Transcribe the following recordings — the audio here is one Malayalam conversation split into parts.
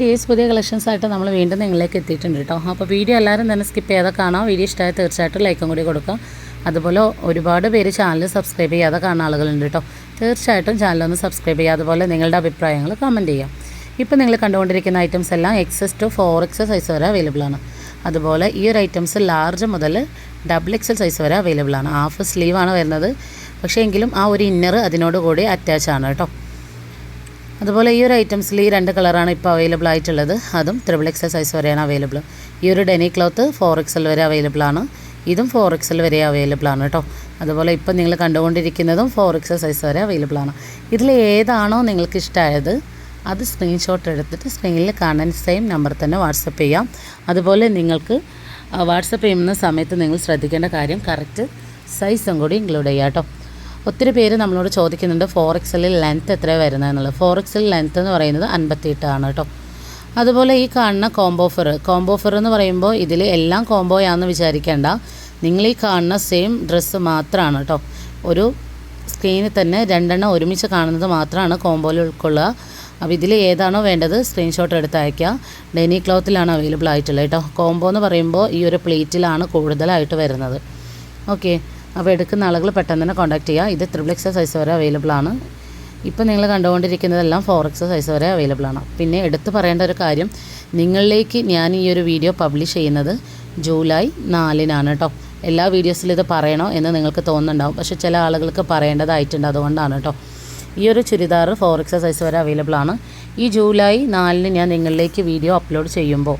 ഡേയ്സ് പുതിയ കളക്ഷൻസ് ആയിട്ട് നമ്മൾ വീണ്ടും നിങ്ങളിലേക്ക് എത്തിയിട്ടുണ്ട് കേട്ടോ. അപ്പോൾ വീഡിയോ എല്ലാവരും തന്നെ സ്കിപ്പ് ചെയ്യാതെ കാണാം. വീഡിയോ ഇഷ്ടമായ തീർച്ചയായിട്ടും ലൈക്കും കൂടി കൊടുക്കാം അതുപോലെ ഒരുപാട് പേര് ചാനൽ സബ്സ്ക്രൈബ് ചെയ്യാതെ കാണുന്ന ആളുകളുണ്ട് കേട്ടോ. തീർച്ചയായിട്ടും ചാനലൊന്ന് സബ്സ്ക്രൈബ് ചെയ്യുക. അതുപോലെ നിങ്ങളുടെ അഭിപ്രായങ്ങൾ കമന്റ് ചെയ്യാം ഇപ്പോൾ നിങ്ങൾ കണ്ടുകൊണ്ടിരിക്കുന്ന ഐറ്റംസ് എല്ലാം X S to four X size വരെ അവൈലബിൾ ആണ്. അതുപോലെ ഈ ഒരു ഐറ്റംസ് ലാർജ് മുതൽ ഡബിൾ എക്സൽ സൈസ് വരെ അവൈലബിൾ ആണ്. ഹാഫ് സ്ലീവാണ് വരുന്നത്. പക്ഷേ എങ്കിലും ആ ഒരു ഇന്നർ അതിനോട് കൂടി അറ്റാച്ച് ആണ് കേട്ടോ. അതുപോലെ ഈ ഒരു ഐറ്റംസിൽ ഈ രണ്ട് കളറാണ് ഇപ്പോൾ അവൈലബിൾ ആയിട്ടുള്ളത്. അതും ത്രിബിൾ എക്സൽ സൈസ് വരെയാണ് അവൈലബിൾ. ഈ ഒരു ഡെനി ക്ലോത്ത് ഫോർ എക്സൽ വരെ അവൈലബിൾ ആണ്. ഇതും ഫോർ എക്സൽ വരെ അവൈലബിൾ ആണ് കേട്ടോ. അതുപോലെ ഇപ്പോൾ നിങ്ങൾ കണ്ടുകൊണ്ടിരിക്കുന്നതും ഫോർ എക്സൽ സൈസ് വരെ അവൈലബിൾ ആണ്. ഇതിൽ ഏതാണോ നിങ്ങൾക്ക് ഇഷ്ടമായത് അത് സ്ക്രീൻഷോട്ട് എടുത്തിട്ട് സ്ക്രീനിൽ കാണാൻ സെയിം നമ്പർ തന്നെ വാട്സപ്പ് ചെയ്യാം. അതുപോലെ നിങ്ങൾക്ക് വാട്സപ്പ് ചെയ്യുന്ന സമയത്ത് നിങ്ങൾ ശ്രദ്ധിക്കേണ്ട കാര്യം കറക്റ്റ് സൈസും കൂടി ഇൻക്ലൂഡ് ചെയ്യാം കേട്ടോ. ഒത്തിരി പേര് നമ്മളോട് ചോദിക്കുന്നുണ്ട് ഫോർ എക്സലിൽ ലെങ്ത്ത് എത്രയാണ് വരുന്നത് എന്നുള്ളത്. ഫോർ എക്സൽ ലെങ്ത്ത് എന്ന് പറയുന്നത് അൻപത്തിയെട്ടാണ് കേട്ടോ. അതുപോലെ ഈ കാണുന്ന കോംബോ ഫർ കോംബോ ഫർ എന്ന് പറയുമ്പോൾ ഇതിൽ എല്ലാം കോംബോയാണെന്ന് വിചാരിക്കേണ്ട. നിങ്ങൾ ഈ കാണുന്ന സെയിം ഡ്രസ്സ് മാത്രമാണ് കേട്ടോ. ഒരു സ്ക്രീനിൽ തന്നെ രണ്ടെണ്ണം ഒരുമിച്ച് കാണുന്നത് മാത്രമാണ് കോംബോയിൽ ഉൾക്കൊള്ളുക. അപ്പോൾ ഇതിൽ ഏതാണോ വേണ്ടത് സ്ക്രീൻഷോട്ട് എടുത്ത് അയയ്ക്കുക. ഡെനി ക്ലോത്തിലാണ് അവൈലബിൾ ആയിട്ടുള്ളത് കേട്ടോ. കോംബോ എന്ന് പറയുമ്പോൾ ഈ ഒരു പ്ലേറ്റിലാണ് കൂടുതലായിട്ട് വരുന്നത്. ഓക്കെ. അപ്പോൾ എടുക്കുന്ന ആളുകൾ പെട്ടെന്ന് തന്നെ കോൺടാക്ട് ചെയ്യുക. ഇത് ത്രിബിൾ എക്സ് സൈസ് വരെ അവൈലബിൾ ആണ്. ഇപ്പോൾ നിങ്ങൾ കണ്ടുകൊണ്ടിരിക്കുന്നതെല്ലാം ഫോർ എക്സ് സൈസ് വരെ അവൈലബിൾ ആണ്. പിന്നെ എടുത്തു പറയേണ്ട ഒരു കാര്യം നിങ്ങളിലേക്ക് ഞാൻ ഈ ഒരു വീഡിയോ പബ്ലിഷ് ചെയ്യുന്നത് ജൂലൈ നാലിനാണ് കേട്ടോ എല്ലാ വീഡിയോസിലും ഇത് പറയണോ എന്ന് നിങ്ങൾക്ക് തോന്നുന്നുണ്ടാവും. പക്ഷേ ചില ആളുകൾക്ക് പറയേണ്ടതായിട്ടുണ്ട് അതുകൊണ്ടാണ് കേട്ടോ ഈ ഒരു ചുരിദാർ ഫോർ എക്സ് സൈസ് വരെ അവൈലബിൾ ആണ്. ഈ ജൂലൈ നാലിന് ഞാൻ നിങ്ങളിലേക്ക് വീഡിയോ അപ്ലോഡ് ചെയ്യുമ്പോൾ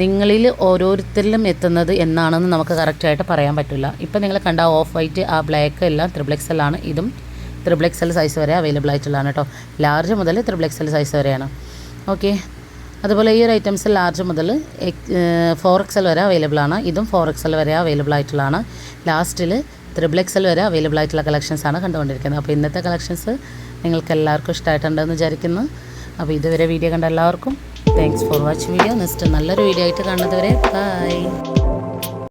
നിങ്ങളിൽ ഓരോരുത്തരിലും എത്തുന്നത് എന്നാണെന്ന് നമുക്ക് കറക്റ്റായിട്ട് പറയാൻ പറ്റില്ല. ഇപ്പം നിങ്ങൾ കണ്ട ഓഫ് വൈറ്റ് ആ ബ്ലാക്ക് എല്ലാം ത്രിബിൾ എക്സ് ആണ്. ഇതും ത്രിബിൾ സൈസ് വരെ അവൈലബിൾ ആയിട്ടുള്ളതാണ് കേട്ടോ. ലാർജ് മുതൽ ത്രിബിൾ സൈസ് വരെയാണ്. ഓക്കെ അതുപോലെ ഈ ഒരു ഐറ്റംസ് ലാർജ് മുതൽ ഫോർ എക്സ് എൽ വരെ അവൈലബിൾ ആണ്. ഇതും ഫോർ എക്സ് എൽ വരെ അവൈലബിൾ ആയിട്ടുള്ളതാണ്. ലാസ്റ്റിൽ ത്രിബിൾ വരെ അവൈലബിൾ ആയിട്ടുള്ള കളക്ഷൻസ് ആണ് കണ്ടുകൊണ്ടിരിക്കുന്നത്. അപ്പോൾ ഇന്നത്തെ കളക്ഷൻസ് നിങ്ങൾക്ക് എല്ലാവർക്കും ഇഷ്ടമായിട്ടുണ്ടെന്ന് വിചാരിക്കുന്നു. അപ്പോൾ ഇതുവരെ വീഡിയോ കണ്ട എല്ലാവർക്കും thanks for watch video next നല്ലൊരു വീഡിയോ ആയിട്ട് കാണുന്നതുവരെ ബൈ